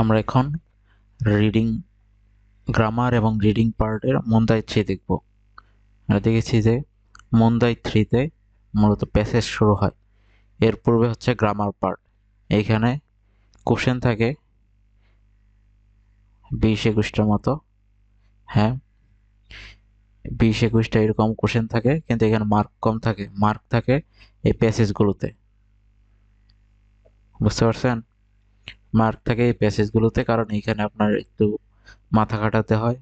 আমরা এখন reading grammar এবং রিডিং পার্টের মন্দাই থ্রি দেখব। আমরা দেখেছি যে মন্দাই থ্রিতে মূলত প্যাসেজ শুরু হয়। এর পূর্বে হচ্ছে গ্রামার পার্ট এখানে কোশ্চেন থাকে বিশ একুশটার মতো। হ্যাঁ বিশ একুশটা এরকম কোশ্চেন থাকে, কিন্তু এখানে মার্ক কম থাকে। মার্ক থাকে এই প্যাসেজগুলোতে বুঝতে পারছেন? মার্ক থাকে এই প্যাসেজগুলোতে, কারণ এইখানে আপনার একটু মাথা খাটাতে হয়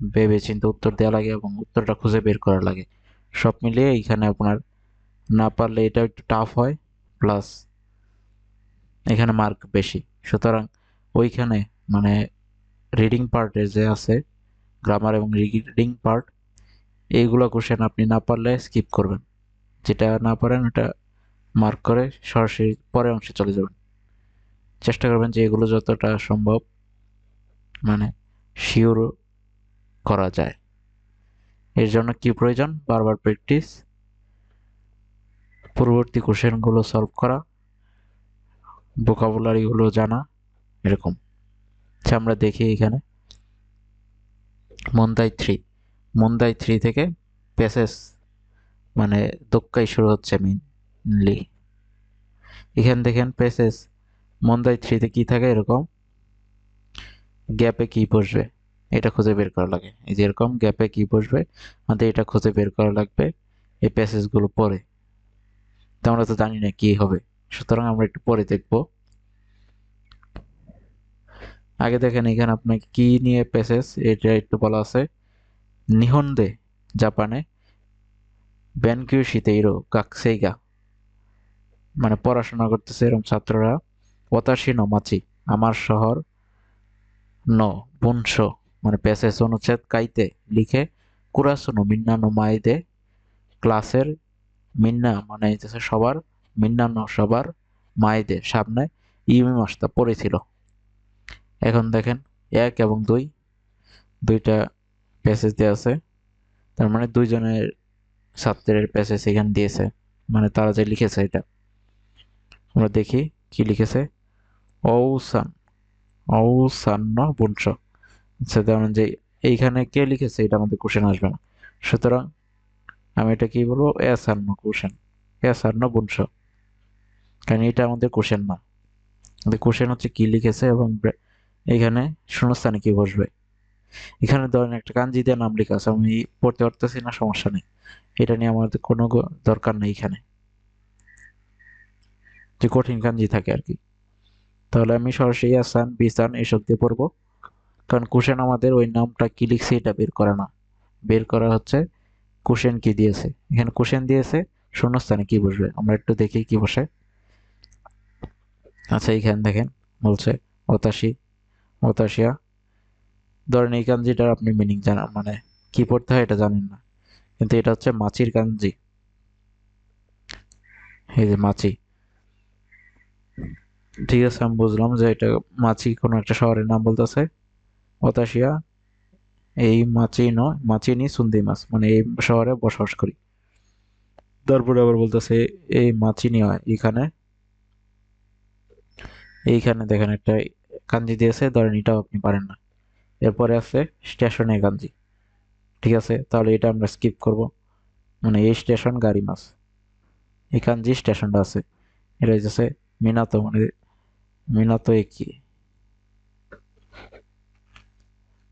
ভেবে চিন্তে উত্তর দেওয়া লাগে এবং উত্তরটা খুঁজে বের করা লাগে। সব মিলিয়ে এইখানে আপনার না পারলে এটা একটু টাফ হয় প্লাস এখানে মার্ক বেশি। সুতরাং ওইখানে মানে রিডিং পার্টের যে আছে গ্রামার এবং রিডিং পার্ট এইগুলো কোশ্চেন আপনি না পারলে স্কিপ করবেন। যেটা না পারেন ওটা মার্ক করে সরাসরি পরের অংশে চলে যাবেন। চেষ্টা করবেন যে এগুলো যতটা সম্ভব মানে শিওর করা যায়। এর জন্য কি প্রয়োজন? বারবার প্র্যাকটিস পূর্ববর্তী কোশ্চেনগুলো সলভ করা ভোকাবুলারিগুলো জানা, এরকম। আচ্ছা আমরা দেখি এখানে। মন্দাই থ্রি মন্দাই থ্রি থেকে প্যাসেজ মানে দক্কাই শুরু হচ্ছে মেনলি এখানে দেখেন প্যাসেজ মন্দাই থ্রিতে কি থাকে এরকম? গ্যাপে কি বসবে? এটা খুঁজে বের করা লাগে। এই যে এরকম গ্যাপে কি বসবে? আমাদের এটা খুঁজে বের করা লাগবে এই প্যাসেজগুলো পরে তো আমরা তো জানি না কি হবে। সুতরাং আমরা একটু পরে দেখব। আগে দেখেন এখানে আপনাকে কি নিয়ে প্যাসেজ এটা একটু বলা আছে। নিহন্দে জাপানে। ব্যানকিউ শীতেইরো কাকসেইগা। মানে পড়াশোনা করতেছে এরকম ছাত্ররা। ওতাশি মাছি। আমার শহর ন বুনশ মানে প্যাসেজ অনুচ্ছেদ কাইতে লিখে কুরাসুনো মিন্না নো মাইদে ক্লাসের, মিন্না মানে হচ্ছে সবার মিন্নানো সবার মায়েদের সামনে ইউমি মাসটা পড়েছিল। এখন দেখেন, এক এবং দুই, দুইটা প্যাসেজ দেওয়া আছে। তার মানে দুইজনের ছাত্রের প্যাসেজ এখানে দিয়েছে। মানে তারা যে লিখেছে এটা। আমরা দেখি কি লিখেছে। ঔসান ঔসান্ন বংশ আচ্ছা যেমন যে এইখানে কে লিখেছে? এটা আমাদের কোশ্চেন আসবে না। সুতরাং আমি এটা কি বলব? এসান্ন কোশ্চেন। এসান্ন বংশ কারণ এটা আমাদের কোশ্চেন না। আমাদের কোশ্চেন হচ্ছে কি লিখেছে এবং এখানে শূন্যস্থানে কি বসবে? এখানে ধরেন একটা কাঞ্জি দিয়ে নাম লেখা আছে, আমি পড়তে পারতেছি না, সমস্যা নেই। এটা নিয়ে আমাদের কোনো দরকার নেই এখানে। যে কঠিন কাঞ্জি থাকে আর কি। তাহলে আমি সরাসরি আসান, বিসান এসব দিয়ে পড়ব। কারণ কুশেন আমাদের ওই নামটা কি লিখছে এটা বের করা না। বের করা হচ্ছে, কুশেন কি দিয়েছে? এখানে কুশেন দিয়েছে, শূন্যস্থানে কি বসবে? আমরা একটু দেখি কি বসে। আচ্ছা এইখানে দেখেন, বলছে, অতাশি, অতাশিয়া। ধরেন এই কাঞ্জিটার আপনি মিনিং জানান মানে কি পড়তে হয় এটা জানেন না। কিন্তু এটা হচ্ছে মাছির কাঞ্জি। এই যে মাছি। ঠিক আছে, আমি বুঝলাম যে এটা মাছি কোনো একটা শহরের নাম বলতেছে। অতাশিয়া এই মাছি নয়, মাছি নি সুন্দি মাছ মানে এই শহরে বসবাস করি। তারপরে আবার বলতেছে, এই মাছি নি হয় এখানে এইখানে দেখেন একটা কাঞ্জি দিয়েছে, ধরেন এটাও আপনি পারেন না। এরপরে আছে স্টেশনে কাঞ্জি। ঠিক আছে, তাহলে এটা আমরা স্কিপ করব। মানে এই স্টেশন গাড়ি মাছ। এই কাঞ্জি স্টেশনটা আছে। এটা হচ্ছে মিনাতো মানে মিনাতো একই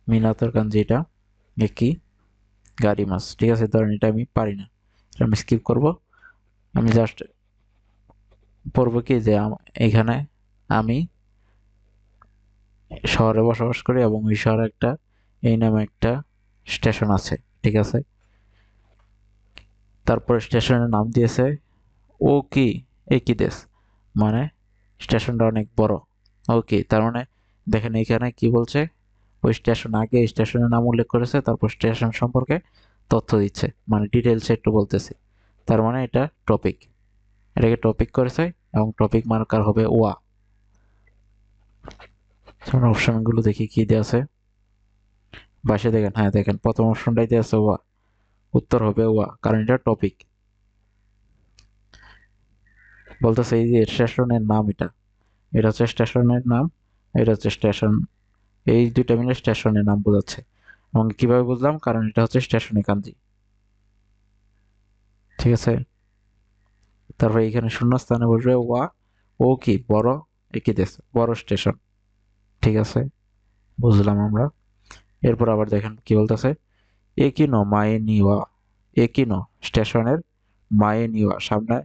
মিনাতোর কাঞ্জি এটা একই গাড়ি মাছ। ঠিক আছে, ধরেন এটা আমি পারি না। এটা আমি স্কিপ করব। আমি জাস্ট পড়ব কি যে এখানে আমি শহরে বসবাস করি এবং ওই শহরে একটা, এই নামে একটা স্টেশন আছে। ঠিক আছে? তারপর স্টেশনের নাম দিয়েছে ও কি একই দেশ? মানে স্টেশনটা অনেক বড়। ওকে তার মানে দেখেন এখানে কি বলছে? ওই স্টেশন আগে স্টেশনের নাম উল্লেখ করেছে, তারপর স্টেশন সম্পর্কে তথ্য দিচ্ছে। মানে ডিটেলস একটু বলতেছে। তার মানে এটা টপিক এটাকে টপিক করেছে এবং টপিক মার্কার হবে ওয়া। অপশনগুলো দেখি কি দেওয়া আছে। বাসে দেখেন হ্যাঁ দেখেন, প্রথম অপশনটাই দেওয়া আছে ওয়া। উত্তর হবে ওয়া, কারণ এটা টপিক বলতেছে, এই যে স্টেশনের নাম এটা এটা হচ্ছে স্টেশনের নাম, এটা হচ্ছে স্টেশন, এই দুইটা মিলে স্টেশনের নাম বোঝাচ্ছে। এবং কীভাবে বুঝলাম? কারণ এটা হচ্ছে স্টেশনে কাঞ্জি। ঠিক আছে? তারপরে এখানে শূন্য স্থানে বসবে, ওয়া, ও কি, বড় একই দেশ বড় স্টেশন। ঠিক আছে? বুঝলাম আমরা। এরপর আবার দেখেন কি বলতেছে একিনো মায়ে নিওয়া একিনো স্টেশনের মায়ে নিওয়া, সামনে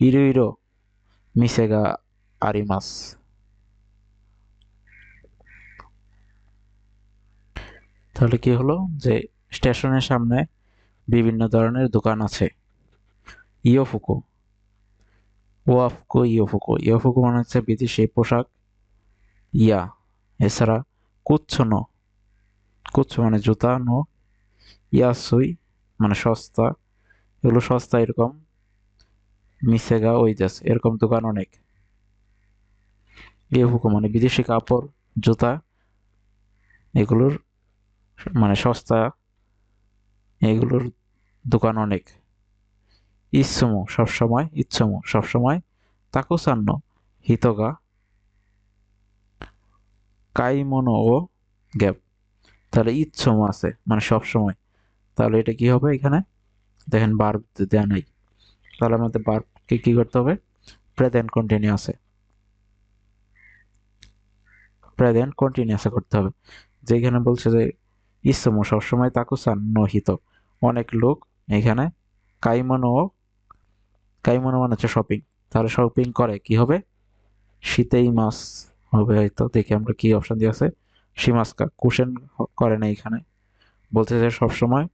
ইরো ইরো মিসেগা আরিমাস তাহলে কি হলো? যে স্টেশনের সামনে বিভিন্ন ধরনের দোকান আছে। ইয়োফুকো ওয়াফকো ইয়োফুকো ইয়োফুকো মানে হচ্ছে বিদেশি পোশাক। ইয়া, এছাড়া কুচ্ছ ন। কুচ্ছ মানে জুতা, নো। ইয়াসুই মানে সস্তা। এগুলো সস্তা এরকম। মিসেগা ওইজাস এরকম দোকান অনেক। ইয়োফুকো মানে বিদেশি কাপড়, জুতা, এগুলোর মানে সস্তা, এগুলোর দোকান অনেক। ইচ্ছুমু, সবসময় ইচ্ছুমু, সবসময় তাকুসান্ন, হিতগা, কাইমনো ও গ্যাপ। তাহলে ইচ্ছুমু আছে মানে সবসময়। তাহলে এটা কি হবে এখানে? দেখেন, বার দেওয়া নেই। তাহলে আমাদের বারকে কি কি করতে হবে? প্রেজেন্ট কন্টিনিউয়াসে প্রেজেন্ট কন্টিনিউয়াসে করতে হবে। যেখানে বলছে যে, ইসমু সবসময় তাকুসান নহিত। অনেক লোক এখানে কাইমনো কাইমনো মানে হচ্ছে শপিং তাহলে শপিং করে, কি হবে? শীতেই মাছ হবে হয়তো। দেখি আমরা কি অপশন দিয়ে আছে। সীমাস্কা কুশন করে না এখানে। বলতে যে সবসময়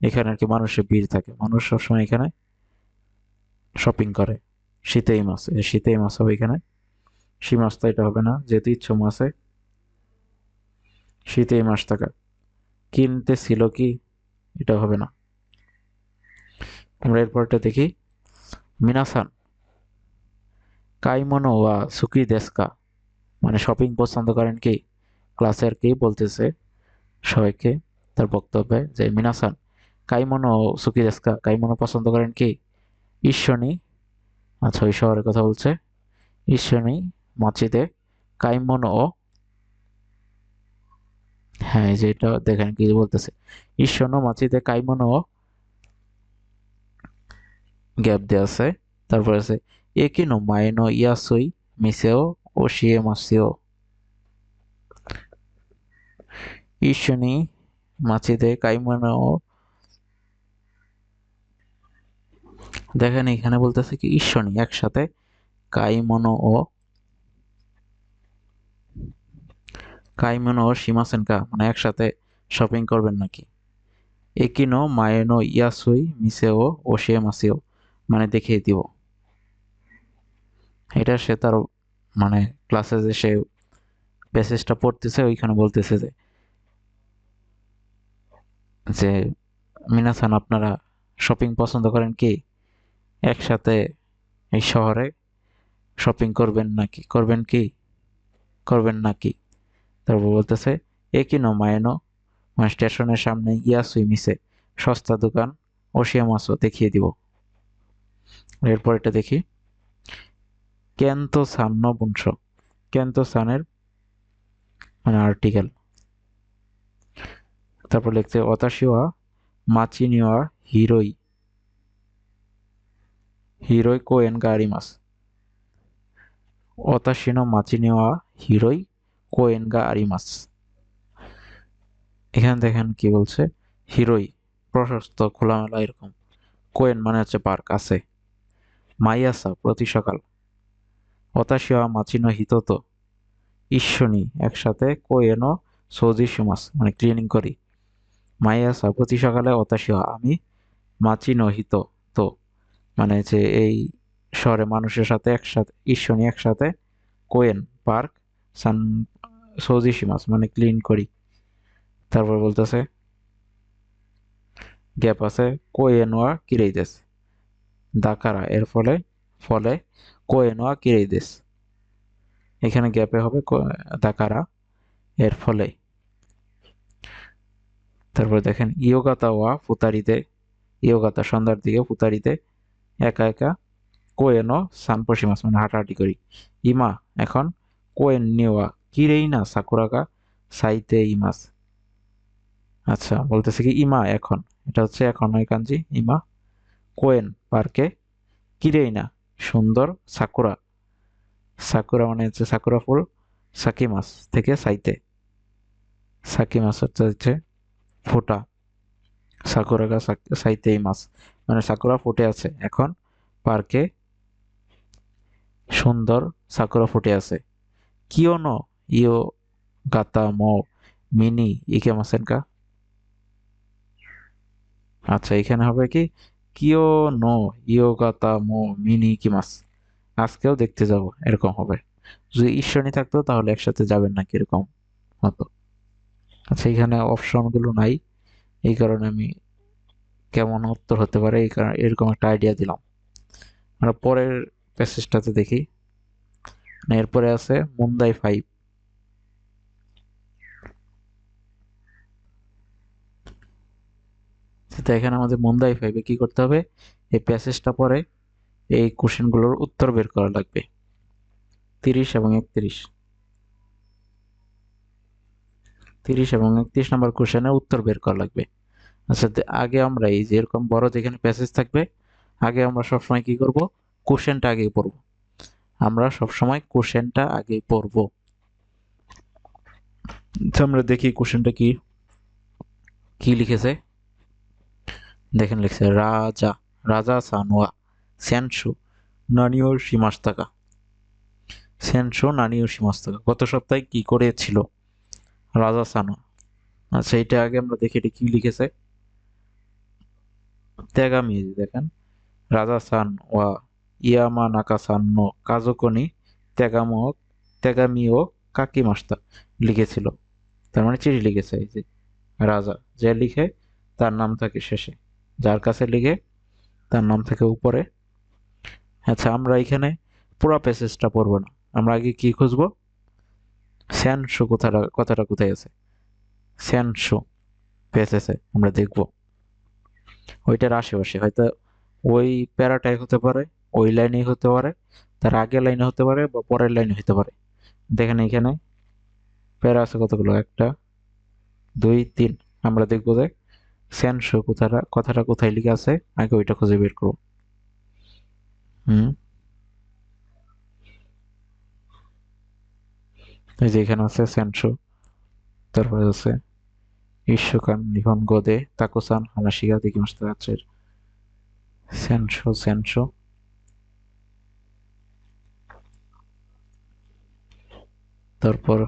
এখানে আর কি মানুষের ভিড় থাকে। মানুষ সবসময় এখানে শপিং করে। শীতেই মাছ শীতেই মাছ হবে এখানে। সী মাছ তো এটা হবে না, যেহেতু ইচ্ছ মাছে। শীতেই মাস থাকা। কিনতে ছিল কি? এটা হবে না। আমরা এরপরটা দেখি। মিনাসান। কাইমনো ওয়া সুকি দেশকা। মানে শপিং পছন্দ করেন কি? ক্লাসের কি বলতেছে সবাইকে, তার বক্তব্যে যে মিনাসান। কাইমনো সুকি দেশকা, কাইমনো পছন্দ করেন কি? ঈশ্বনী আচ্ছা ওই শহরের কথা বলছে। ঈশ্বনী মাচিতে কাইমন ও হ্যাঁ এই যে এটা দেখেন কি বলতেছে। ঈশ্বনো মাচিতে কাইমন ও গ্যাপ দেওয়া আছে। তারপরে আছে, একিনো মাইনো ইয়াসুই মিসেও ও শিয়ে মাসিও। ঈশ্বনী মাচিতে কাইমনো ও দেখেন এখানে বলতেছে কি ঈশ্বনী একসাথে, কাইমনো ও কাইমনো ও সীমাসেনকা মানে একসাথে শপিং করবেন নাকি? একিনো, মায়েনো, ইয়াসুই, মিসেও, ও শিয়ে মাসিও মানে দেখিয়ে দিব। এটা সে তার মানে ক্লাসে যে সে প্যাসেজটা পড়তেছে, ওইখানে বলতেছে যে যে, মিনাসান, আপনারা শপিং পছন্দ করেন কি? একসাথে এই শহরে শপিং করবেন নাকি? করবেন কি? করবেন নাকি? তারপর বলতেছে একিনো মায়েনো? মানে স্টেশনের সামনে ইয়াসুই মিসে সস্তা দোকান ওশিয়া মাছও দেখিয়ে দিব। এরপর এটা দেখি কেন্তো সান নবুংশ কেন্তো সানের মানে আর্টিকেল তারপর লিখছে, অতাশিওয়া মাচিনিওয়া হিরোই। হিরোই কোয়েন গারিমাস অতাশিনো মাচিনিওয়া হিরোই কোয়েন গা আরিমাস এখানে দেখেন কি বলছে হিরোই প্রশস্ত খোলামেলা এরকম কোয়েন মানে হচ্ছে পার্ক আছে মাইয়াসা প্রতি সকাল অতাশিয়া মাচিনো হিতত ঈশ্বনী একসাথে কোয়েনো সৌজি সুমাস মানে ক্লিনিং করি মাইয়াসা প্রতি সকালে অতাশিয়া আমি মাচিনো হিত তো মানে যে এই শহরে মানুষের সাথে একসাথে ঈশ্বনী একসাথে, কোয়েন পার্ক, সান, সৌজি সুমাস মানে ক্লিন করি। তারপর বলতেছে, গ্যাপ আছে, কোয়েনোয়া কিরেইদেস। দাকারা, এর ফলে ফলে কোয়েনোয়া কিরেইদেস। এখানে গ্যাপে হবে দাকারা, এর ফলে। তারপর দেখেন ইয়োগাতা ওয়া ফুতারিতে, ইয়োগাতা সন্ধ্যার দিকে ফুতারিতে একা একা কোয়েনো সানপসিমাস মানে হাঁটাহাঁটি করি। ইমা, এখন কোয়েন নিওয়া কিরেই না সাকুরাকা সাইতে ইমাস আচ্ছা বলতেছে কি, ইমা এখন, এটা হচ্ছে এখন ওই কাঞ্জি, ইমা, কোয়েন পার্কে কিরেই না সুন্দর সাকুরা। সাকুরা মানে হচ্ছে সাকুরা ফুল সাকিমাস থেকে সাইতে। সাকিমাস হচ্ছে হচ্ছে ফোটা। সাকুরাকা সাইতে ইমাস মানে সাকুরা ফুটে আছে। এখন পার্কে সুন্দর সাকুরা ফুটে আছে। কিওনো ইও গাতা মো মিনি ইকেমাসেনকা আচ্ছা এখানে হবে কি? কিও নো ইও গাতা মো মিনি ইকিমাস। আজকেও দেখতে যাব, এরকম হবে। যদি ঈশ্বরী থাকতো, তাহলে একসাথে যাবেন না কীরকম হতো? আচ্ছা এখানে অপশনগুলো নাই। এই কারণে আমি কেমন উত্তর হতে পারে, এই কারণে এরকম একটা আইডিয়া দিলাম। আমরা পরের প্যাসেজটাতে দেখি। এরপরে আছে মুন্দাই ফাইভ এখানে আমাদের মুন্দাই ফাইভে কি করতে হবে? এই প্যাসেজটা পরে এই কোশ্চেনগুলোর উত্তর বের করা লাগবে। তিরিশ এবং একত্রিশ। তিরিশ এবং একত্রিশ নম্বর কোশ্চেনের উত্তর বের করা লাগবে। আচ্ছা আগে আমরা এই যে এরকম বড় যেখানে প্যাসেজ থাকবে, আগে আমরা সবসময় কি করব? কোশ্চেনটা আগেই পড়ব। আমরা সবসময় কোশ্চেনটা আগেই পড়ব। আমরা দেখি কোশ্চেনটা কি কি লিখেছে? দেখেন লিখছে, রাজা রাজা সানোয়া সেনসু নানিও সীমাস্তাকা সেনসু নানিও সীমাস্তাকা। গত সপ্তাহে কি করেছিল রাজা সানোয়া? আচ্ছা এটা আগে আমরা দেখি এটা কি লিখেছে। তেগামি দেখেন। রাজা সান ওয়া ইয়ামা নাকা সান্ন কাজকনি তেগামিও কাকি মাস্তা লিখেছিল। তার মানে চিঠি লিখেছে এই যে রাজা। যে লিখে, তার নাম থাকে শেষে। যার কাছে লিখে, তার নাম থাকে উপরে। আচ্ছা আমরা এখানে পুরা প্যাসেজটা পড়ব না। আমরা আগে কি খুঁজবো? স্যানশো কথাটা কথাটা কোথায় আছে? স্যানশো প্যাসেজে আমরা দেখব। ওইটার আশেপাশে। হয়তো ওই প্যারাটাই হতে পারে, ওই লাইনেই হতে পারে, তার আগের লাইনে হতে পারে বা পরের লাইনে হতে পারে। দেখেন এখানে প্যারা আছে কতগুলো? একটা, দুই, তিন। আমরা দেখব যে সেন্সো কথাটা কথাটা কোথায় লিখে আছে, আগে ওইটা খুঁজে বের করো হুম? এই যে এখানে আছে সেন্সো তারপরে আছে ইস্যুকান নিহন গোদে তাকোসান হানাশিগা দেখি মাসতে আছে সেন্সো সেন্সো তারপর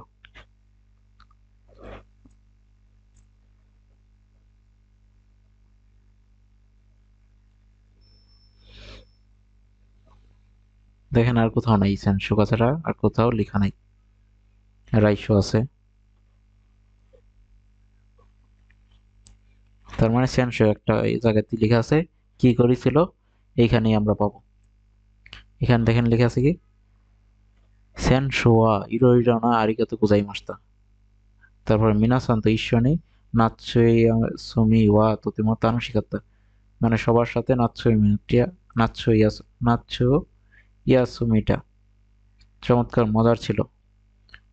দেখেন আর কোথাও নাই সেন্সো কথাটা, আর কোথাও লেখা নাই। রাইশো আছে। তার মানে সেন্সো একটা এই জায়গাতে লেখা আছে, কি করেছিল? এইখানেই আমরা পাবো। এখানে দেখেন লেখা আছে কি? সেনশোয়া ইরোইরানা আরিগাতো গোজাই মাস্তা। তারপর মিনাসান্ত, ঈশ্বনী নাচ্ছই সুমি, ওয়া, তোতেমো, তানুশিকাত্তা। মানে সবার সাথে নাচ্ছই মিনিটিয়া নাচ্ছ ইয়াস নাচ্ছ ইয়াসুমিটা। চমৎকার, মজার ছিল।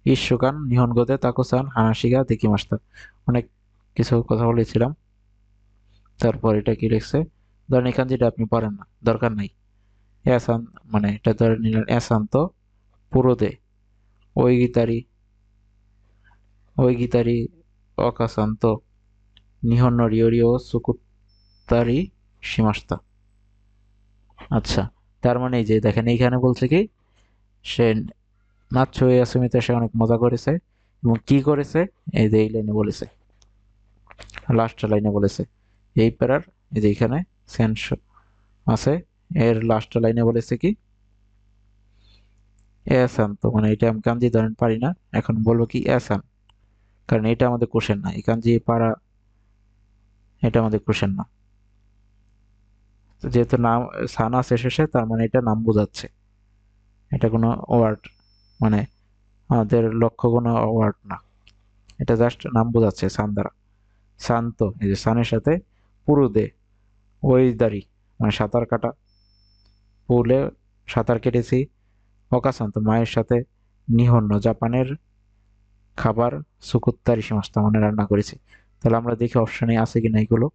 ইস্যুকান নিহনগোদে তাকুসান হানাশিগা দেখি মাস্তা। অনেক কিছু কথা বলেছিলাম। তারপর এটা কি লিখছে? ধরেন এখান যেটা আপনি পারেন না, দরকার নাই। অ্যাসান মানে এটা ধরে নিলেন অ্যাসান্ত পুরোদে ওই গীতারি ওই গীতারি অকাশান্ত নিহন্ন রিওরিও সুকুত্তারি সীমাস্তা। আচ্ছা তার মানে এই যে দেখেন, এইখানে বলছে কি, সে নাচ নাচ্ছ ইয়াসুমিতে সে অনেক মজা করেছে। এবং কি করেছে? এই যে এই লাইনে বলেছে। লাস্ট লাইনে বলেছে। এই প্যারার, এই যে এখানে সেন্স আছে। এর লাস্ট লাইনে বলেছে কি? এসান তো মানে এটা আমি কাঞ্জি ধরেন পারি না। এখন বলব কি এসান কারণ এটা আমাদের কোশ্চেন না। এই কাঞ্জি পারা, এটা আমাদের কোশ্চেন না। যেহেতু নাম সান আছে শেষে, তার মানে এটা নাম বোঝাচ্ছে। এটা কোনো ওয়ার্ড মানে আমাদের লক্ষ্য কোনো ওয়ার্ড না। এটা জাস্ট নাম বোঝাচ্ছে সান দ্বারা। শান্ত এই যে সানের সাথে পুরুদে ওই দাড়ি মানে সাঁতার কাটা। পুলে সাঁতার কেটেছি অকাশান্ত মায়ের সাথে নিহন্ন জাপানের খাবার, সুকুত্তারি সীমাস্তা মানে রান্না করেছি। তাহলে আমরা দেখি অপশানে আছে কিনা এগুলো।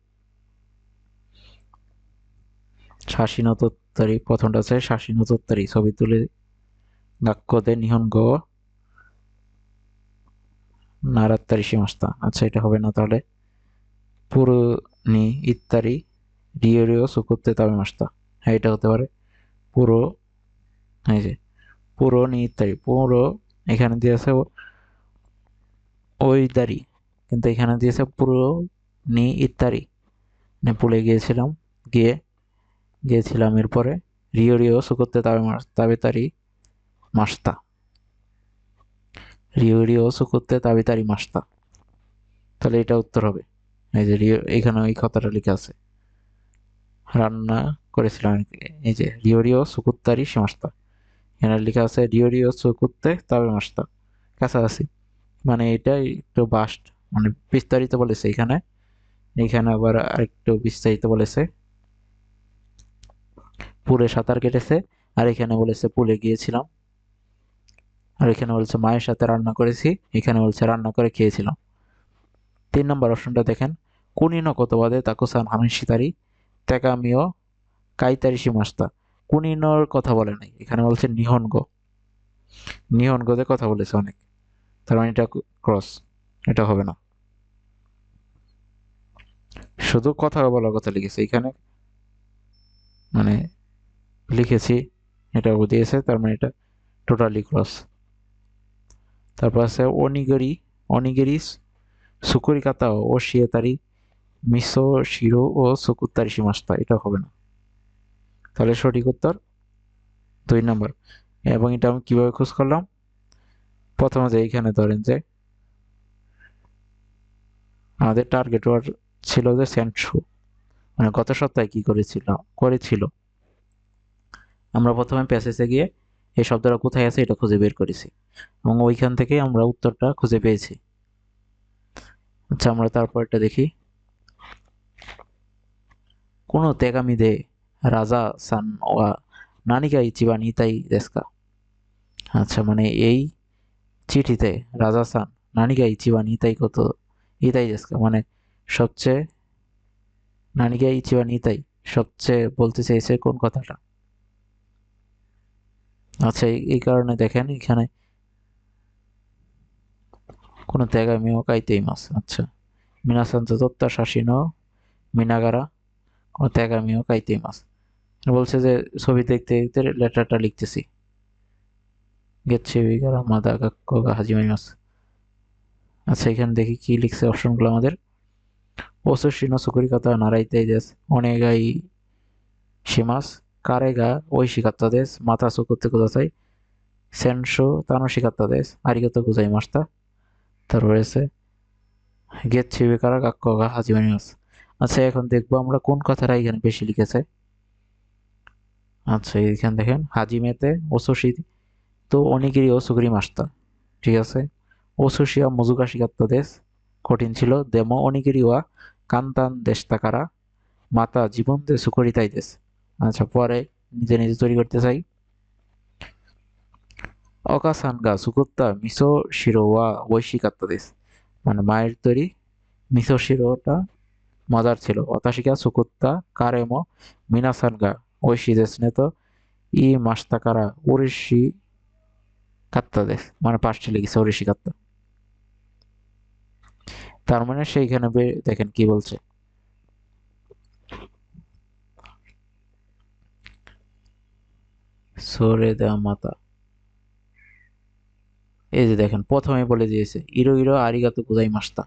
শাসীনতোত্তরী, প্রথমটা আছে শাসীনতোত্তরী, ছবি তুলে গাক্কদে নিহনগ নারাত্তারি সীমাস্তা আচ্ছা এটা হবে না তাহলে। পুরো নি ইত্যারি রিও সুকুত্তে তাবে মাস্তা হ্যাঁ এটা হতে পারে। পুরো, এই যে, পুরো, নি, ইত্যাদি। পুরো, এখানে দিয়েছে ওই দাড়ি কিন্তু এখানে দিয়েছে পুরো, নি, ইত্যাদি। নেপুলে গিয়েছিলাম। গিয়ে, গিয়েছিলাম এরপরে। রিও রিও সুকুত্তে তাবে তাবে তারি মাস্তা। রিও রিও সুকুত্তে তাবে তারি মাস্তা। তাহলে এটা উত্তর হবে। এই যে এখানে ওই কথাটা লিখে আছে। রান্না করেছিলাম এই যে রিও রিও সুকুত্তারি সীমাস্তা এখানে লেখা আছে রিও রিও সুকুত্তে তবে মাস্তা কাছাকাছি। মানে এটা একটু বাস্ট মানে বিস্তারিত বলেছে এখানে। এখানে আবার আরেকটু বিস্তারিত বলেছে। পুলে সাঁতার কেটেছে। আর এখানে বলেছে পুলে গিয়েছিলাম। আর এখানে বলছে মায়ের সাথে রান্না করেছি। এখানে বলছে রান্না করে খেয়েছিলাম। তিন নম্বর অপশনটা দেখেন। কুনিনো কতবাদে তাকুসান হামিশিতারি তেকামিও কাইতারি সীমাস্তা কুনিনোর কথা বলে নাই। এখানে বলছে নিহনগ নিহনগতে কথা বলেছে অনেক। তার মানে এটা ক্রস এটা হবে না। শুধু কথা বলার কথা লিখেছে। এখানে মানে লিখেছি, এটা দিয়েছে, তার মানে এটা টোটালি ক্রস তারপর আছে অনিগরি অনিগরি সুকুরি কাতা ও শিয়েতারি মিসো শিরো ও সুকুত্তারি সীমাস্তা এটা হবে না। তাহলে সঠিক উত্তর দুই নম্বর। এবং এটা আমি কীভাবে খোঁজ করলাম? প্রথমে যে এইখানে ধরেন যে আমাদের টার্গেট ওয়ার ছিল যে সেন্টশু মানে গত সপ্তাহে কি করেছিল করেছিল। আমরা প্রথমে প্যাসেজে গিয়ে এই শব্দটা কোথায় আছে এটা খুঁজে বের করেছি। এবং ওইখান থেকে আমরা উত্তরটা খুঁজে পেয়েছি। আচ্ছা আমরা তারপরটা দেখি। কোনো তেগামি দে রাজা সান ওয়া নানিকা ইচিবান নিতাই দেশকা। আচ্ছা মানে এই চিঠিতে রাজা সান নানিকা ইচিবান নিতাই কত ইতাই দেশকা মানে সবচেয়ে নানিকা ইচিবান নিতাই সবচেয়ে বলতে চাইছে কোন কথাটা? আচ্ছা এই কারণে দেখেন এখানে কোনো তেগামিও কাইতেই মাছ আচ্ছা। মিনাসান্ত তত্ত্বা শাসিনো, মিনাগারা, কোনো তেগামিও কাইতেই মাছ। বলছে যে, ছবি দেখতে দেখতে লেটারটা লিখতেছি। গেছে বিগারা মাদা কাক্কা হাজিমাই মাছ। আচ্ছা এখানে দেখি কি লিখছে অপশনগুলো আমাদের। ওসুশিনো সুকুরি কথা নারাইতে দেশ, অনেগাই শিমাস কারেগা ওই শিকাত্তা, দেশ মাথা সুকুতে কোথায় সেনশো তানো, শিকাত্তা, দেশ আরিগত গুজাই মাস্তা। আছে গেছে বিকারা কাক্কা হাজিমাই মাছ আচ্ছা এখন দেখব আমরা কোন কথাটা এখানে বেশি লিখেছে। আচ্ছা এখানে দেখেন হাজিমেতে ওসুশি তো অনেকেরই ওসুগরি মাস্তা ঠিক আছে? ওসুশিয়া মজুকাশি দেশ কঠিন ছিল। দেমো অনেকেরই ওয়া কান্তান দেশ তাকারা মাতা জীবন দে সুকরিতাই দেশ। আচ্ছা পরে নিজে নিজে তৈরি করতে চাই। অকাসানগা সুকুত্তা মিসো শিরো ঐশিকাত্তা দেশ মানে মায়ের তৈরি মিসো শিরোটা মজার ছিল অতাশিকা সুকুত্তা কারেমো মিনাসানগা ঐশী দেশ তো ই মাস্তাকারা ওরিশি কাত্তা দেশ মানে পাঁচটি লিখেছে ওরিশি কাত্তা তার মানে সেইখানে দেখেন কি বলছে সরে দেওয়া মাতা এই যে দেখেন, প্রথমে বলে দিয়েছে, ইরো ইরো, আরিগাত কুজাই মাস্তা।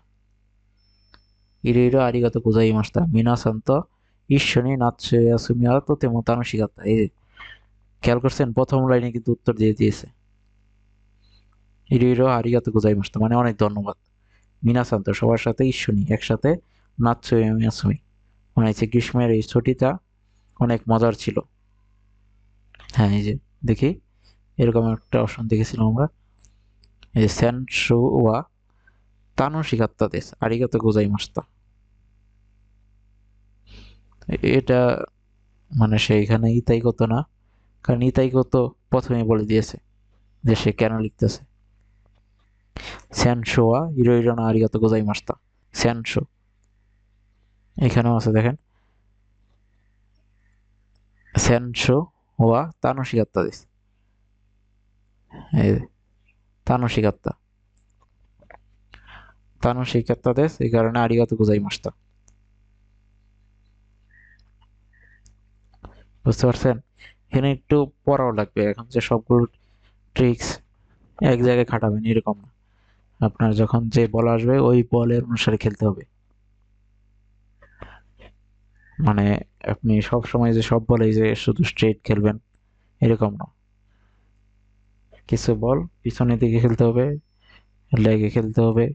ইরো ইরো, আরিগাত কুজাই মাস্তা। মিনাসান্ত ঈশ্বনী নাচ্ছে আর তো তেমন তানো শিখাতা এই যে, খেয়াল করছেন, প্রথম লাইনে কিন্তু উত্তর দিয়ে দিয়েছে। ইরো ইরো, আরিগাত কুজাই মাস্তা মানে অনেক ধন্যবাদ। মিনাসান্ত সবার সাথে ঈশ্বনী, একসাথে নাচ্ছে আমি মানে হচ্ছে গ্রীষ্মের এই ছুটিটা অনেক মজার ছিল। হ্যাঁ এই যে, দেখি, এরকম একটা অপশন দেখেছিলাম আমরা। এই যে সেনশো ওয়া, তানো শিকাত্তা দেশ, আরিগাতো গোজাই মাস্তা। এটা মানে সেইখানে ইতাই কত না, কারণ ইতাই কত প্রথমে বলে দিয়েছে যে সে কেন লিখতেছে। সেনশো ওয়া ইরোইরো না, আরিগাতো গোজাই মাস্তা। সেনশো এখানেও আছে, দেখেন। সেনশো ওয়া তানোশিগাত্তা দিস এই তানোশিগাত্তা তানোশিগাত্তা দেশ এই কারণে আরিগাতো গোজাই মাস্তা বুঝতে পারছেন? এখানে একটু পড়াও লাগবে। এখন যে সবগুলো ট্রিক্স এক জায়গায় খাটাবেন, এরকম না। আপনার যখন যে বল আসবে, ওই বলের অনুসারে খেলতে হবে। মানে আপনি সব সময় যে সব বলেই যে শুধু স্ট্রেট খেলবেন, এরকম না। কিছু বল, পিছনের দিকে খেলতে হবে, লেগে খেলতে হবে।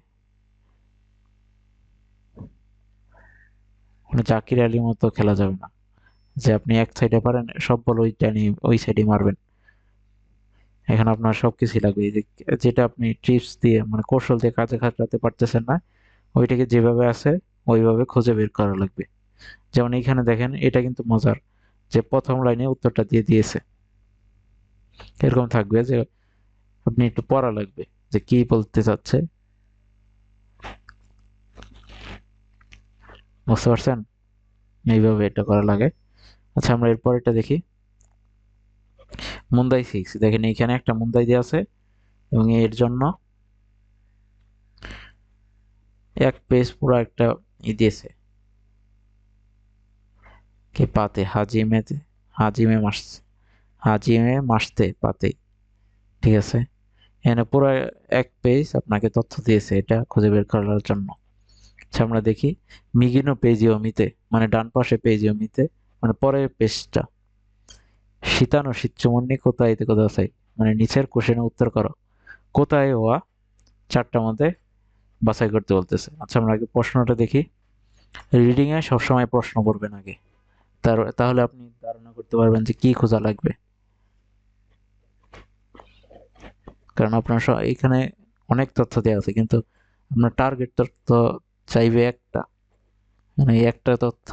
মানে জাকির আলীর মতো খেলা যাবে না। যে আপনি এক সাইডে পারেন, সব বল ওইটা নিয়ে ওই সাইডে মারবেন। এখানে আপনার সব কিছুই লাগবে যেটা আপনি টিপস দিয়ে মানে কৌশল দিয়ে কাজে খাটাতে পারতেছেন না, ওইটাকে যেভাবে আছে, ওইভাবে খুঁজে বের করা লাগবে। যেমন এইখানে দেখেন, এটা কিন্তু মজার। যে প্রথম লাইনে উত্তরটা দিয়ে দিয়েছে। এরকম থাকবে যে আপনি একটু পড়া লাগবে যে কি বলতে চাচ্ছে। বুঝতে পারছেন? এইভাবে এটা করা লাগে। আচ্ছা আমরা এরপর এটা দেখি। মুন্দাই সিক্স। দেখেন, এইখানে একটা মুন্দাই দেওয়া আছে এবং এর জন্য এক পেজ পুরো একটা ই দিয়েছে। কে পাতে? হাজিমে হাজিমে মাসতে হাজিমে মাসতে পাতে। ঠিক আছে? এখানে পুরো এক পেজ আপনাকে তথ্য দিয়েছে এটা খুঁজে বের করার জন্য। আচ্ছা আমরা দেখি। মিগিনো পেজিওমিতে মানে ডান পাশে পেজিওমিতে মানে পরের পেজটা শীতানো শীতচুমন্নি কোথায় কোথায় মানে নিচের কোশ্চেনে উত্তর করো। কোথায় হওয়া চারটার মধ্যে বাছাই করতে বলতেছে। আচ্ছা আমরা আগে প্রশ্নটা দেখি। রিডিংয়ে সবসময় প্রশ্ন করবেন আগে। তার, তাহলে আপনি ধারণা করতে পারবেন যে কি খোঁজা লাগবে। কারণ আপনার এখানে অনেক তথ্য দেওয়া আছে, কিন্তু আপনার টার্গেট তথ্য চাইবে একটা। মানে একটা তথ্য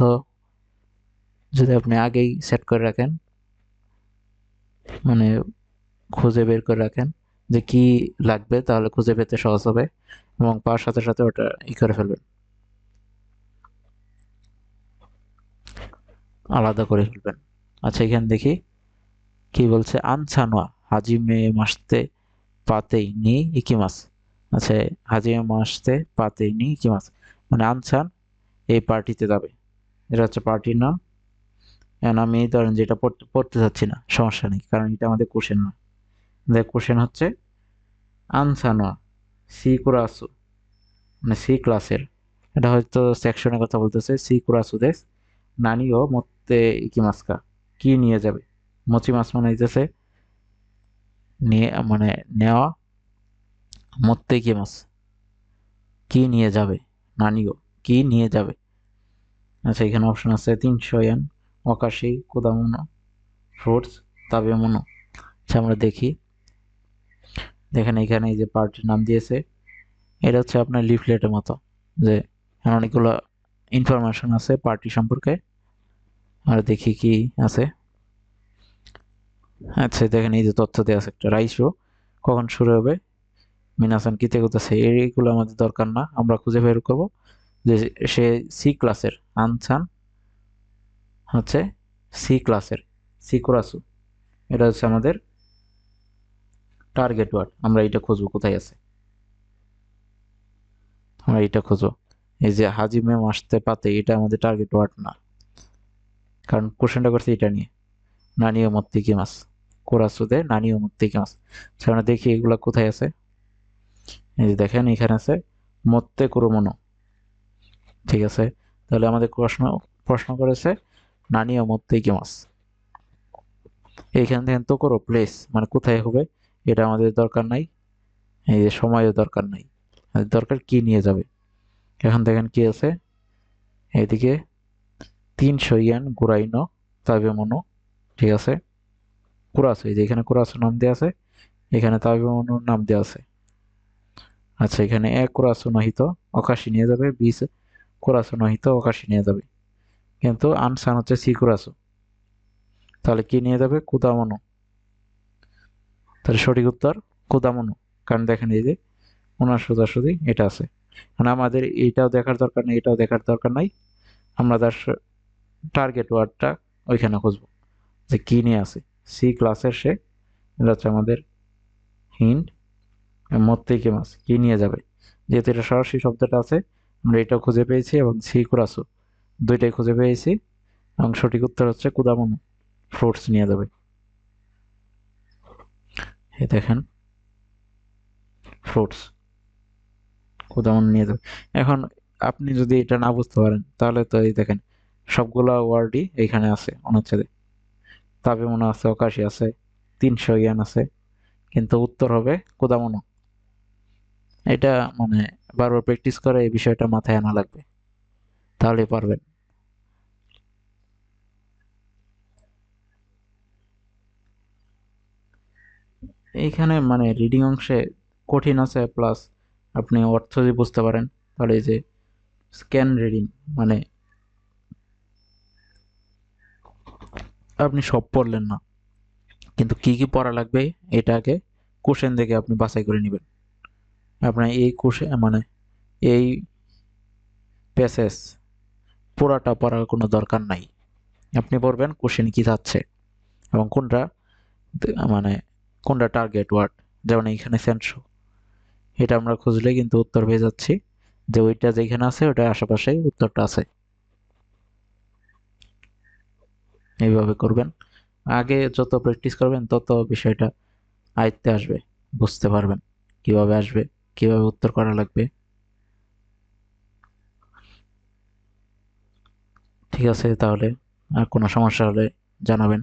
যদি আপনি আগেই সেট করে রাখেন মানে খুঁজে বের করে রাখেন যে কি লাগবে, তাহলে খুঁজে পেতে সহজ হবে এবং পাওয়ার সাথে সাথে ওটা ই করে ফেলবেন। আলাদা করে ফেলবেন। আচ্ছা এখানে দেখি, কি বলছে? আনছানোয়া হাজিমে মাসতে পাতেই নি ইকিমাস আচ্ছা হাজিমে মাসতে পাতেই নি ইকিমাস মানে আনছান, এই পার্টিতে যাবে। এটা হচ্ছে পার্টির নাম এখন আমি ধরেন যেটা পড়তে পড়তে চাচ্ছি না, সমস্যা নেই, কারণ এটা আমাদের কোশ্চেন না। আমাদের কোশ্চেন হচ্ছে আনসানোয়া সি কুরাসু মানে সি ক্লাসের এটা হয়তো সেকশনের কথা বলতেছে সি কুরাসু দেশ নানি ও মতে ইকিমাস্কা কি নিয়ে যাবে? মচি মাছ মানে হইতেছে নিয়ে মানে নেওয়া মতে ইকিমাস কি নিয়ে যাবে? নানিও, কি নিয়ে যাবে? আচ্ছা এখানে অপশন আছে তিনশো এন ওয়াকাশি কোদামুনো ফ্রুটস তাবেমুনো আচ্ছা আমরা দেখি। দেখেন এখানে এই যে পার্টির নাম দিয়েছে, এটা হচ্ছে আপনার লিফলেটের মতো, যে অনেকগুলো ইনফরমেশন আছে পার্টি সম্পর্কে। আর দেখি কি আছে। আচ্ছা দেখেন এই যে তথ্য দেওয়া আছে একটা রাইশো কখন শুরু হবে? মিনাসান কিতে কোথাছে এইগুলো আমাদের দরকার না, আমরা খুঁজে বের করব। যে সে সি ক্লাসের আনসান হচ্ছে সি ক্লাসের সি কোরাসু এটা হচ্ছে আমাদের টার্গেট ওয়ার্ড আমরা এটা খুঁজবো কোথায় আছে? আমরা এটা খুঁজবো। এই যে হাজিমে আসতে পাতে এটা আমাদের টার্গেট ওয়ার্ড না। কারণ কোশ্চেনটা করছে এটা নিয়ে নানিও মত্তিকি মাছ? কোরাসুদে নানিও মত্তিকি মাছ আমরা দেখি এগুলা কোথায় আছে। এই যে দেখেন, এখানে আছে মত্তে কুরুমনো। ঠিক আছে? তাহলে আমাদের প্রশ্ন প্রশ্ন করেছে নানিও মত্তিকি মাছ। এইখান থেকে তো করো প্লেস মানে কোথায় হবে? এটা আমাদের দরকার নাই। এই যে সময়ও দরকার নাই। দরকার কি নিয়ে যাবে? এখন দেখেন কি আছে? এদিকে তিনশো ইয়ান গুরাইনো তাবে মনো ঠিক আছে? কুরাস, এই যে এখানে কুরাস নাম দেওয়া আছে, এখানে তাবে নাম দেওয়া আছে। আচ্ছা এখানে এক কুরাস নহিত অকাশি নিয়ে যাবে বিশ কুরাস নহিত অকাশি নিয়ে যাবে। কিন্তু আনসান হচ্ছে সি কুরাসু। তাহলে কি নিয়ে যাবে? কুদামনু। তাহলে সঠিক উত্তর, কুদামনু। কারণ দেখেন এই যে ওনার সোজাসুজি এটা আছে। মানে আমাদের এইটাও দেখার দরকার নেই, এটাও দেখার দরকার নাই। আমরা তার টার্গেট ওয়ার্ডটা ওইখানে খুঁজবো যে কি নিয়ে আছে। সি ক্লাসের সে এটা হচ্ছে আমাদের হিন্ট মত্তিকে মাছ? কি নিয়ে যাবে? যেহেতু এটা সরাসরি শব্দটা আছে, আমরা এটাও খুঁজে পেয়েছি এবং সি কুরাসু দুইটাই খুঁজে পেয়েছি। এবং সঠিক উত্তর হচ্ছে কুদামনু ফ্রুটস নিয়ে যাবে। এই দেখেন ফ্রুটস কুদামন নিয়ে যাবে। এখন আপনি যদি এটা না বুঝতে পারেন, তাহলে তো এই দেখেন, সবগুলা ওয়ার্ডই এইখানে আছে অনুচ্ছেদে। তবে আছে, অকাশি আছে, তিনশো ইয়ান আছে, কিন্তু উত্তর হবে কুদামনো। এটা মানে বারবার প্র্যাকটিস করে, এই বিষয়টা মাথায় আনা লাগবে। তাহলে পারবেন। এইখানে মানে রিডিং অংশে কঠিন আছে প্লাস আপনি অর্থ যদি বুঝতে পারেন, তাহলে এই যে স্ক্যান রিডিং মানে আপনি সব পড়লেন না। কিন্তু কি কি পড়া লাগবে এটাকে কোশ্চেন দেখে আপনি বাছাই করে নেবেন। আপনার এই কোশ্চেন মানে এই প্যাসেজ পুরাটা পড়ার কোনো দরকার নাই। আপনি পড়বেন কোশ্চেন কি যাচ্ছে এবং কোনটা মানে কোনটা টার্গেট ওয়ার্ড যেমন এইখানে সেন্সো এটা আমরা খুঁজলে কিন্তু উত্তর পেয়ে যাচ্ছি যে ওইটা যেখানে আছে ওটার আশেপাশেই উত্তরটা আছে। এইভাবে করবেন। আগে যত প্র্যাকটিস করবেন, তত বিষয়টা আয়ত্তে আসবে, বুঝতে পারবেন কীভাবে আসবে, কীভাবে উত্তর করা লাগবে। ঠিক আছে, তাহলে আর কোনো সমস্যা হলে জানাবেন।